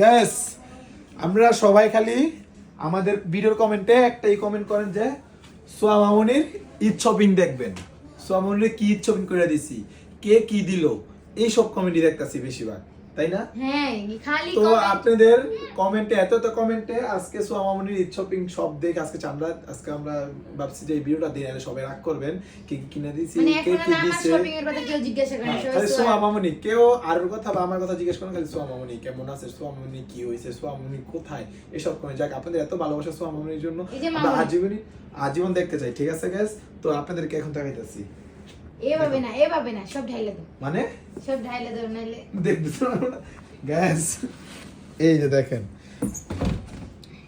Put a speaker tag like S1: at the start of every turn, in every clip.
S1: Gas আমরা সবাই খালি আমাদের ভিডিওর কমেন্টে একটাই কমেন্ট করেন যে সোয়ামামনির ঈদ শপিং দেখবেন। সোয়ামামনির কি ঈদ শপিং করে দিছি? কে কি দিল? এই সব কমেন্টই দেখতাছি বেশিরভাগ তাই না?
S2: হ্যাঁ খালি
S1: তো আপনাদের কমেন্টে এত এত কমেন্টে আজকে সোয়া মামুনির ঈদ শপিং সব দেখে আজকে চামড়া আজকে আমরা ভাবছি যে এই ভিডিওটা দিয়ে নাহলে সবাই রাগ করবেন। কি কিনে দিছি
S2: মানে
S1: কে কি দিছে হ্যাঁ, খালি
S2: সোয়া-
S1: সোয়া কেউ আর কথা বা আমার কথা জিজ্ঞেস করেন খালি সোয়া মামুনি কেমন আছে সোয়া মামুনি কি হয়েছে সোয়া মামুনি কোথায়? এসব করে যাক আপনাদের এত ভালোবাসা সোয়া মামুনির জন্য আমরা
S2: মামুনি।
S1: আজীবনই আজীবন দেখতে চাই ঠিক আছে গ্যাস তো আপনাদেরকে এখন দেখাইতেছি।
S2: এভাবে না এভাবে না সব ঢাইলে দাও
S1: মানে?
S2: সব ঢাইলে দাও নাইলে
S1: দেখতে গ্যাস এই যে দেখেন।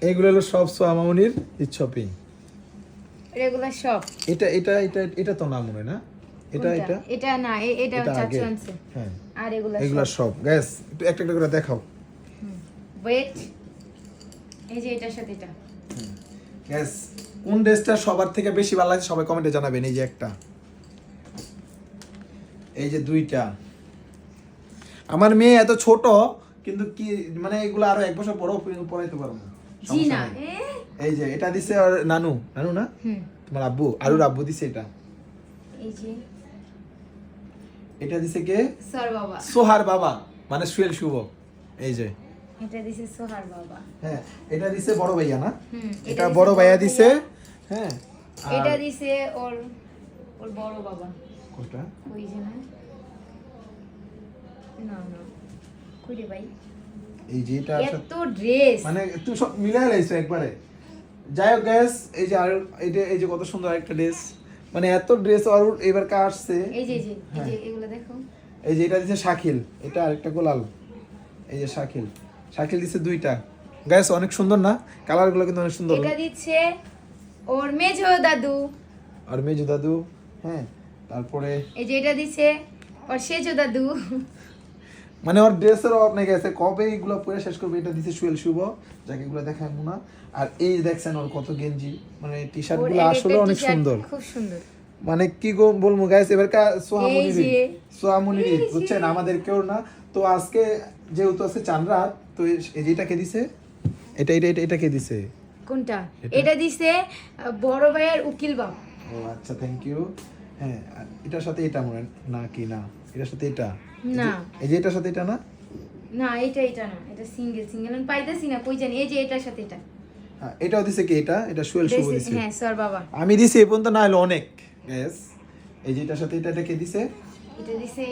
S1: এইগুলো হলো সব সোয়া মামুনির ঈদ শপিং
S2: রেগুলার সব
S1: এটা এটা এটা এটা তো না মনে না? এটা এটা?
S2: এটা না এটা
S1: এটা
S2: চাচু আনছে।
S1: হ্যাঁ।
S2: আর এগুলা
S1: এগুলা সব। গ্যাস একটু একটা একটা করে দেখাও।
S2: ওয়েট এই যে এটার সাথে এটা।
S1: গ্যাস কোন ড্রেসটা সবার থেকে বেশি ভালো লাগছে সবাই কমেন্টে জানাবেন এই যে একটা। এই যে দুইটা। আমার মেয়ে এত ছোট কিন্তু কি মানে এগুলো আরও এক বছর পরেও পড়াইতে পারব। না
S2: জি না
S1: এই যে এটা দিছে আর নানু। নানু না? তোমার আব্বু আরুর আব্বু দিছে এটা।
S2: এই যে।
S1: এটা দিছে কে?
S2: সর বাবা।
S1: সোহার বাবা মানে সুয়েল শুভ। এই যে।
S2: এটা দিছে সোহার বাবা।
S1: হ্যাঁ এটা দিছে বড় ভাইয়া না? এটা বড় ভাইয়া দিছে হ্যাঁ
S2: এটা দিছে ওর ওর বড় বাবা।
S1: কোনটা?
S2: কই যে না? না না। কই রে ভাই
S1: এই যে এটা আসলে-
S2: এত ড্রেস
S1: মানে তুই সব মিলাই লাইছো একবারে। যাই হোক গ্যাস এই যে আর যে এই যে কত সুন্দর একটা ড্রেস মানে এত ড্রেস আর এবার কা আসছে।
S2: এই যে এই যে
S1: হ্যাঁ।
S2: এগুলো দেখো।
S1: এই যে এটা দিছে শাকিল। এটা আরেকটা গোলাল। এই যে শাকিল। শাকিল দিছে দুইটা। গ্যাস অনেক সুন্দর না? কালারগুলো কিন্তু অনেক সুন্দর।
S2: এটা দিচ্ছে ওর মেজো দাদু।
S1: আর মেজু দাদু হ্যাঁ। তারপরে
S2: এই যে এটা দিচ্ছে ওর সেজো দাদু।
S1: মানে ওর ড্রেসের অভাব নেই গেছে কবে এইগুলো পরে শেষ করবে এটা দিছে সুয়েল শুভ যাকে এগুলো দেখায় মুনা। আর এই দেখছেন ওর কত গেঞ্জি মানে টি
S2: শার্টগুলো
S1: আসলে অনেক সুন্দর।
S2: খুব সুন্দর।
S1: মানে কি গো বলব গাইস এবার কা সোহামুনি
S2: এই যে,
S1: সোহামুনি বুঝছেন? আমাদের কেউ না। তো আজকে যেহেতু আছে চানরাত তো এই যে এটাকে দিছে এটা এটা এটা এটাকে দিছে।
S2: কোনটা?
S1: এটা?
S2: দিছে বড় ভাইয়ের উকিল বাপ।
S1: ও আচ্ছা থ্যাংক ইউ হ্যাঁ এটার সাথে এটা মনে না কি না। এটার সাথে এটা।
S2: না।
S1: এই যে এটার সাথে এটা না?
S2: না এটা এটা না। এটা সিঙ্গেল সিঙ্গেল আমি পাইতেছি না কই জানি। এই যে এটার সাথে এটা।
S1: হ্যাঁ, এটাও দিছে কি এটা? এটা সুয়েল শুভ
S2: দিছে-
S1: দিছে।
S2: হ্যাঁ স্যার বাবা।
S1: আমি দিছি এই পর্যন্ত না হলো অনেক। গ্যাস এই যে এটার সাথে এটা এটা কে দিছে?
S2: এটা দিছে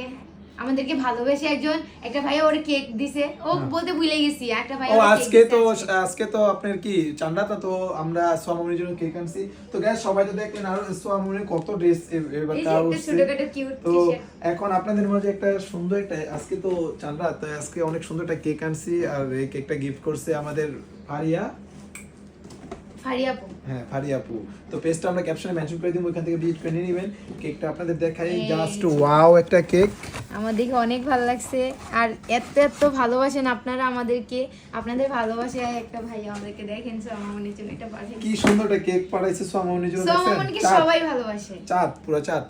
S2: আমাদেরকে ভালোবেসে একজন একটা ভাই ওর কেক দিছে। ও বলতে ভুলে গেছি একটা ভাই
S1: ও আজকে তো
S2: আজকে।
S1: তো আপনার কি চান্দাটা? তো আমরা সোয়ামুনির জন্য কেক আনছি। তো গ্যাস সবাই তো দেখলেন আর সোয়ামুনির কত ড্রেস এবার।
S2: ছোটখাটো
S1: তো এখন আপনাদের মাঝে একটা সুন্দর একটা আজকে তো চান্দ্রা তো আজকে অনেক সুন্দর একটা কেক আনছি। আর এই কেকটা গিফট করছে আমাদের ফারিয়া
S2: ফারিয়াপু।
S1: হ্যাঁ ফারিয়া আপু তো পেজটা আমরা ক্যাপশনে মেনশন করে দিব ওইখান থেকে ভিজিট করে নেবেন। কেকটা আপনাদের দেখাই। জাস্ট ওয়াও একটা কেক।
S2: আমার দেখে অনেক ভালো লাগছে। আর এত এত ভালোবাসেন আপনারা আমাদেরকে। আপনাদের ভালোবাসায় একটা ভাই আমাদেরকে দেখেন সোমামনির জন্য এটা পাঠিয়ে
S1: কি সুন্দর একটা কেক পাঠাইছে জন্য দেখছেন?
S2: সোমামনিকে সবাই ভালোবাসে।
S1: চাঁদ পুরো চাঁদ।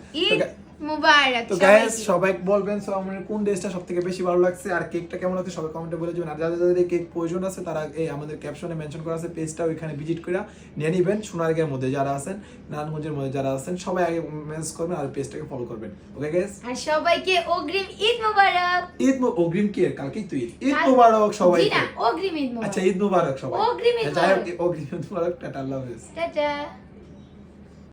S1: তো গাইস সবাই বলবেন সো আমাদের কোন ড্রেসটা সবথেকে বেশি ভালো লাগছে আর কেকটা কেমন লাগছে সবাই কমেন্টে বলে যাবেন আর যাদের যাদের এই কেক প্রয়োজন আছে তারা এই আমাদের ক্যাপশনে মেনশন করা আছে পেজটা ওইখানে ভিজিট করে নিয়ে নিবেন সোনারগাঁয়ের মধ্যে যারা আছেন নারায়ণগঞ্জের মধ্যে যারা আছেন সবাই আগে মেসেজ করবেন আর পেজটাকে ফলো করবেন। ওকে গাইস
S2: আর সবাইকে অগ্রিম ঈদ মুবারক।
S1: ঈদ অগ্রিম কি? কালকেই তো ঈদ। মুবারক
S2: জি
S1: সবাইকে
S2: অগ্রিম ঈদ মুবারক।
S1: আচ্ছা ঈদ মুবারক সবাই
S2: অগ্রিম ঈদ মুবারক।
S1: অগ্রিম ঈদ মুবারক টাটা হাফেজ
S2: টাটা।